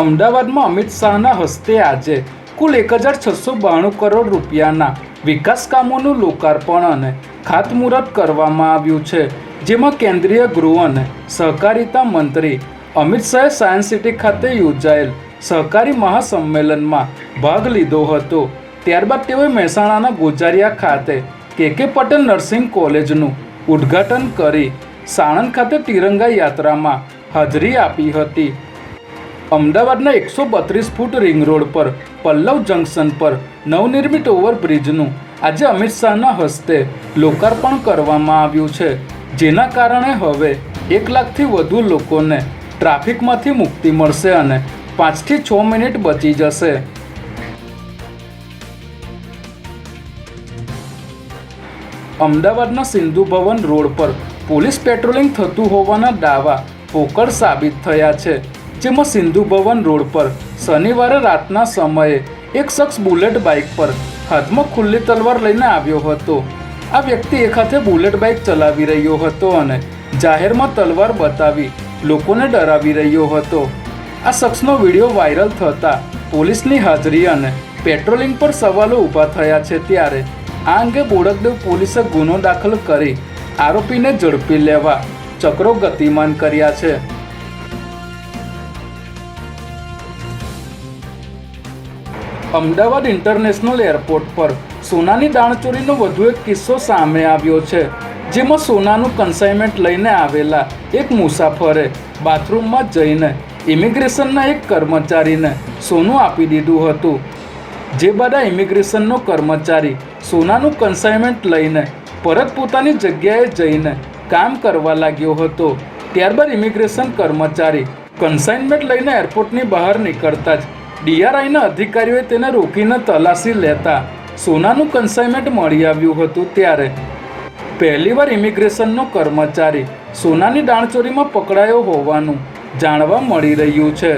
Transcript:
અમદાવાદમાં અમિત શાહના હસ્તે આજે કુલ એક હજાર છસો બાણું કરોડ રૂપિયાના વિકાસ કામોનું લોકાર્પણ અને ખાતમુહૂર્ત કરવામાં આવ્યું છે, જેમાં કેન્દ્રીય ગૃહ અને સહકારિતા મંત્રી અમિત શાહે સાયન્સ સિટી ખાતે યોજાયેલ સહકારી મહાસંમેલનમાં ભાગ લીધો હતો. ત્યારબાદ તેઓએ મહેસાણાના ગોજારિયા ખાતે કે કે પટેલ નર્સિંગ કોલેજનું ઉદ્ઘાટન કરી સાણંદ ખાતે તિરંગા યાત્રામાં હાજરી આપી હતી. અમદાવાદના એકસો બત્રીસ ફૂટ રિંગ રોડ પર પલ્લવ જંકશન પર નવનિર્મિત ઓવરબ્રિજનું આજે અમિત શાહના હસ્તે લોકાર્પણ કરવામાં આવ્યું છે. જેના કારણે હવે એક લાખથી વધુ લોકોને ટ્રાફિકમાંથી મુક્તિ મળશે અને પાંચથી છ મિનિટ બચી જશે. અમદાવાદના સિંધુ ભવન રોડ પર પોલીસ પેટ્રોલિંગ થતું હોવાના દાવા પોકળ સાબિત થયા છે. જેમાં સિંધુ ભવન રોડ પર શનિવારે રાતના સમયે એક શખ્સ બુલેટ બાઇક પર હાથમાં ખુલ્લી તલવાર લઈને આવ્યો હતો. આ વ્યક્તિ એક હાથે બુલેટ બાઇક ચલાવી રહ્યો હતો અને જાહેરમાં તલવાર બતાવી લોકોને ડરાવી રહ્યો હતો. આ શખ્સનો વીડિયો વાયરલ થતાં પોલીસની હાજરી અને પેટ્રોલિંગ પર સવાલો ઊભા થયા છે ત્યારે આ અંગે બોડકદેવ પોલીસે ગુનો દાખલ કરી આરોપીને ઝડપી લેવા ચક્રો ગતિમાન કર્યા છે. અમદાવાદ ઇન્ટરનેશનલ એરપોર્ટ પર સોનાની દાણચોરીનો વધુ એક કિસ્સો સામે આવ્યો છે, જેમાં સોનાનું કન્સાઇનમેન્ટ લઈને આવેલા એક મુસાફરે બાથરૂમમાં જઈને ઇમિગ્રેશનના એક કર્મચારીને સોનું આપી દીધું હતું. જે આ ઇમિગ્રેશનનો કર્મચારી સોનાનું કન્સાઇનમેન્ટ લઈને પરત પોતાની જગ્યાએ જઈને કામ કરવા લાગ્યો હતો. ત્યારબાદ ઇમિગ્રેશન કર્મચારી કન્સાઇનમેન્ટ લઈને એરપોર્ટની બહાર નીકળતા જ ડીઆરઆઈના અધિકારીઓએ તેને રોકીને તલાશી લેતા સોનાનું કન્સાઇનમેન્ટ મળી આવ્યું હતું ત્યારે. પહેલીવાર ઇમિગ્રેશનનો કર્મચારી સોનાની દાણચોરીમાં પકડાયો હોવાનું જાણવા મળી રહ્યું છે.